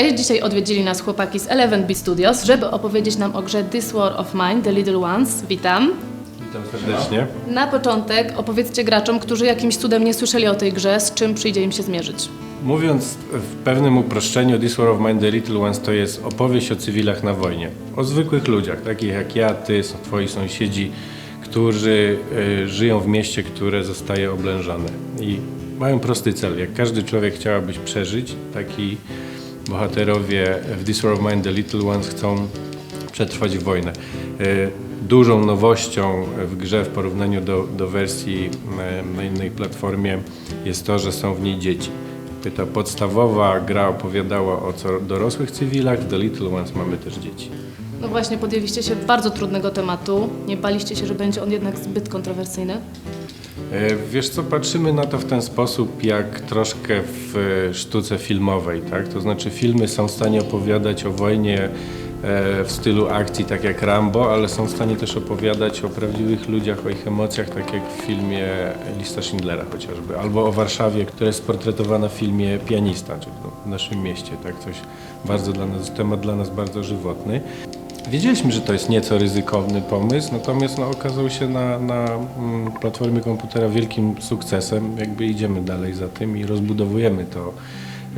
Cześć, dzisiaj odwiedzili nas chłopaki z 11B Studios, żeby opowiedzieć nam o grze This War of Mine, The Little Ones. Witam. Witam serdecznie. Na początek opowiedzcie graczom, którzy jakimś cudem nie słyszeli o tej grze, z czym przyjdzie im się zmierzyć. Mówiąc w pewnym uproszczeniu, This War of Mine The Little Ones to jest opowieść o cywilach na wojnie. O zwykłych ludziach, takich jak ja, ty, twoi sąsiedzi, którzy y, żyją w mieście, które zostaje oblężone. I mają prosty cel. Jak każdy człowiek chciałabyś przeżyć, taki bohaterowie w This War of Mine The Little Ones chcą przetrwać wojnę. Y, Dużą nowością w grze w porównaniu do, do wersji na innej platformie jest to, że są w niej dzieci. Ta podstawowa gra opowiadała o co dorosłych cywilach, w The Little Ones mamy też dzieci. No właśnie, podjęliście się bardzo trudnego tematu. Nie baliście się, że będzie on jednak zbyt kontrowersyjny? E, Wiesz co, patrzymy na to w ten sposób, jak troszkę w sztuce filmowej, tak? To znaczy filmy są w stanie opowiadać o wojnie e, w stylu akcji, tak jak Rambo, ale są w stanie też opowiadać o prawdziwych ludziach, o ich emocjach, tak jak w filmie Lista Schindlera chociażby, albo o Warszawie, która jest portretowana w filmie Pianista, czyli w naszym mieście, tak? Coś bardzo dla nas, temat dla nas bardzo żywotny. Wiedzieliśmy, że to jest nieco ryzykowny pomysł, natomiast no, okazał się na, na mm, platformie komputera wielkim sukcesem. Jakby idziemy dalej za tym i rozbudowujemy to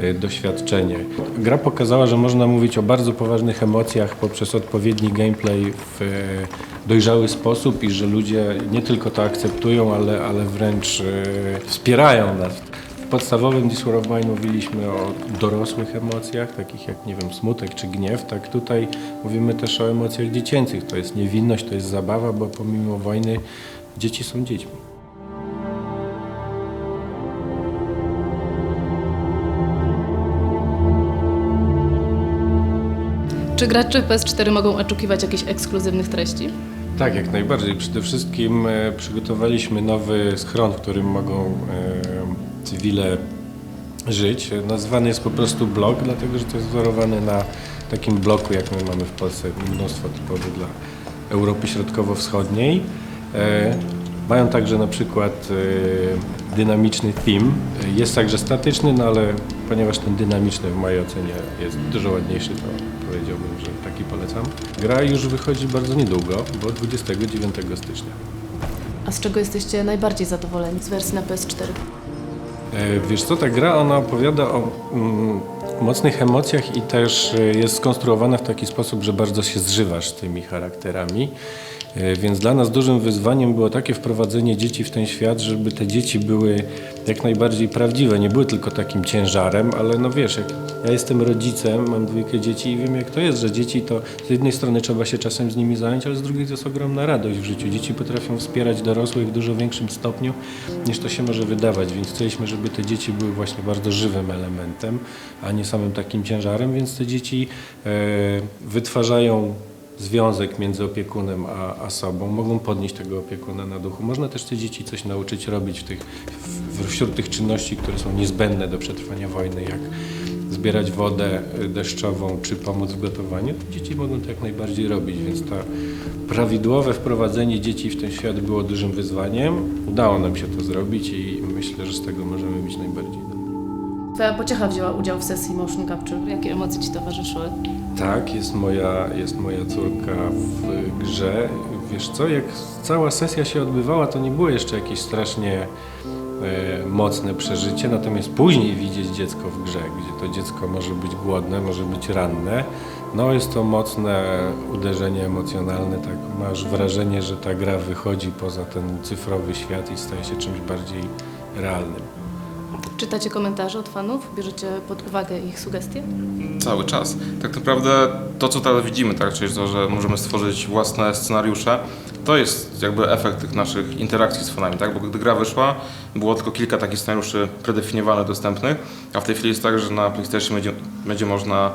y, doświadczenie. Gra pokazała, że można mówić o bardzo poważnych emocjach poprzez odpowiedni gameplay w y, dojrzały sposób i że ludzie nie tylko to akceptują, ale, ale wręcz y, wspierają nas. Podstawowym Mine mówiliśmy o dorosłych emocjach, takich jak, nie wiem, smutek czy gniew, tak tutaj mówimy też o emocjach dziecięcych. To jest niewinność, to jest zabawa, bo pomimo wojny dzieci są dziećmi. Czy gracze PS4 mogą oczekiwać jakichś ekskluzywnych treści? Tak, jak najbardziej. Przede wszystkim e, przygotowaliśmy nowy schron, w którym mogą e, cywile żyć. Nazwany jest po prostu blok, dlatego że to jest wzorowane na takim bloku, jak my mamy w Polsce, mnóstwo typowych dla Europy Środkowo-Wschodniej. E, mają także na przykład e, dynamiczny theme. Jest także statyczny, no ale ponieważ ten dynamiczny w mojej ocenie jest dużo ładniejszy, to powiedziałbym, że taki polecam. Gra już wychodzi bardzo niedługo, bo 29 stycznia. A z czego jesteście najbardziej zadowoleni z wersji na PS4? E, Wiesz co, ta gra ona opowiada o mm, mocnych emocjach i też e, jest skonstruowana w taki sposób, że bardzo się zżywasz tymi charakterami. E, Więc dla nas dużym wyzwaniem było takie wprowadzenie dzieci w ten świat, żeby te dzieci były jak najbardziej prawdziwe, nie były tylko takim ciężarem, ale no wiesz, jak ja jestem rodzicem, mam dwójkę dzieci i wiem jak to jest, że dzieci to z jednej strony trzeba się czasem z nimi zająć, ale z drugiej to jest ogromna radość w życiu. Dzieci potrafią wspierać dorosłych w dużo większym stopniu niż to się może wydawać, więc chcieliśmy, żeby te dzieci były właśnie bardzo żywym elementem, a nie samym takim ciężarem, więc te dzieci e, wytwarzają związek między opiekunem a, a sobą, mogą podnieść tego opiekuna na duchu. Można też te dzieci coś nauczyć robić w tych, w, wśród tych czynności, które są niezbędne do przetrwania wojny, jak zbierać wodę deszczową czy pomóc w gotowaniu. To dzieci mogą to jak najbardziej robić, więc to prawidłowe wprowadzenie dzieci w ten świat było dużym wyzwaniem. Udało nam się to zrobić i myślę, że z tego możemy być najbardziej. Twoja pociecha wzięła udział w sesji motion capture. Jakie emocje Ci towarzyszyły? Tak, jest moja, jest moja córka w grze. Wiesz co, jak cała sesja się odbywała, to nie było jeszcze jakieś strasznie e, mocne przeżycie, natomiast później widzieć dziecko w grze, gdzie to dziecko może być głodne, może być ranne, no jest to mocne uderzenie emocjonalne, tak masz wrażenie, że ta gra wychodzi poza ten cyfrowy świat i staje się czymś bardziej realnym. Czytacie komentarze od fanów? Bierzecie pod uwagę ich sugestie? Cały czas. Tak naprawdę to, co teraz widzimy, tak, czyli to, że możemy stworzyć własne scenariusze, to jest jakby efekt tych naszych interakcji z fanami, tak? Bo gdy gra wyszła, było tylko kilka takich scenariuszy predefiniowanych, dostępnych, a w tej chwili jest tak, że na PlayStation będzie, będzie można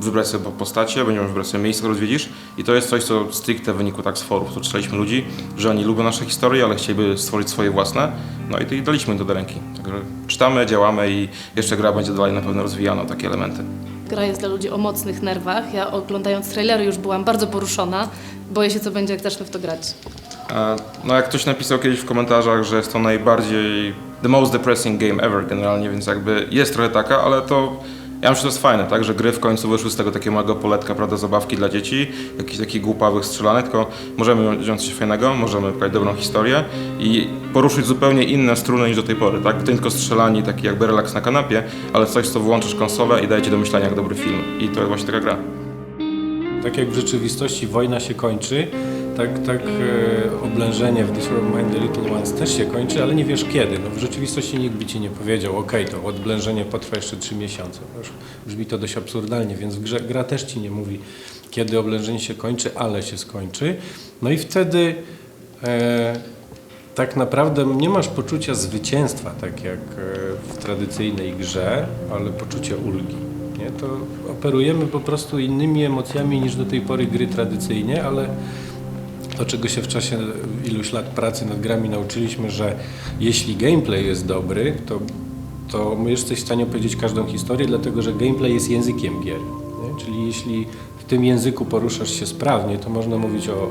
wybrać sobie postacie, będzie można wybrać sobie miejsce, które odwiedzisz i to jest coś, co stricte wynikło tak z forów. To czytaliśmy ludzi, że oni lubią nasze historie, ale chcieliby stworzyć swoje własne, no i to i daliśmy to do ręki. Także czytamy, działamy i jeszcze gra będzie dalej na pewno rozwijana takie elementy. Gra jest dla ludzi o mocnych nerwach. Ja oglądając trailery już byłam bardzo poruszona. Boję się, co będzie, jak zacznę w to grać. E, No jak ktoś napisał kiedyś w komentarzach, że jest to najbardziej the most depressing game ever generalnie, więc jakby jest trochę taka, ale to Ja myślę, że to jest fajne, tak, że gry w końcu wyszły z tego takiego małego poletka, prawda, zabawki dla dzieci, jakichś takich głupawych strzelanek, tylko możemy wziąć coś fajnego, możemy pokazać dobrą historię i poruszyć zupełnie inne struny niż do tej pory, tak? Tylko strzelanie, taki jakby relaks na kanapie, ale coś, co włączysz konsolę i daje ci do myślenia jak dobry film. I to jest właśnie taka gra. Tak jak w rzeczywistości wojna się kończy, tak, tak e, oblężenie w This of Mine The Little Ones też się kończy, ale nie wiesz kiedy. No, w rzeczywistości nikt by ci nie powiedział, ok, to odblężenie potrwa jeszcze trzy miesiące. Już brzmi to dość absurdalnie, więc grze, gra też ci nie mówi, kiedy oblężenie się kończy, ale się skończy. No i wtedy e, tak naprawdę nie masz poczucia zwycięstwa, tak jak e, w tradycyjnej grze, ale poczucia ulgi. Nie? To operujemy po prostu innymi emocjami niż do tej pory gry tradycyjnie, ale to, czego się w czasie iluś lat pracy nad grami nauczyliśmy, że jeśli gameplay jest dobry, to, to jesteś w stanie opowiedzieć każdą historię, dlatego że gameplay jest językiem gier. Nie? Czyli jeśli w tym języku poruszasz się sprawnie, to można mówić o, o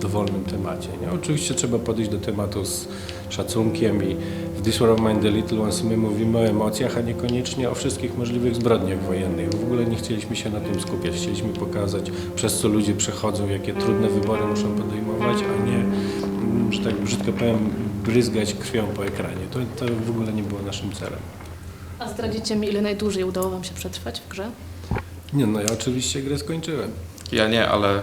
dowolnym temacie. Nie? Oczywiście trzeba podejść do tematu z szacunkiem i w This War of Mine The Little Ones my mówimy o emocjach, a niekoniecznie o wszystkich możliwych zbrodniach wojennych. W ogóle nie chcieliśmy się na tym skupiać. Chcieliśmy pokazać, przez co ludzie przechodzą, jakie trudne wybory muszą podejmować, a nie, mm, że tak brzydko powiem, bryzgać krwią po ekranie. To, to w ogóle nie było naszym celem. A zdradzicie mi, ile najdłużej udało Wam się przetrwać w grze? Nie, no ja oczywiście grę skończyłem. Ja nie, ale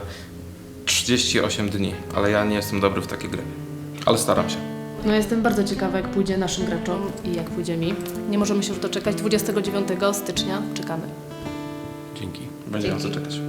38 dni, ale ja nie jestem dobry w takie gry. Ale staram się. No jestem bardzo ciekawa, jak pójdzie naszym graczom i jak pójdzie mi. Nie możemy się już doczekać. 29 stycznia czekamy. Dzięki. Będzie na co czekać.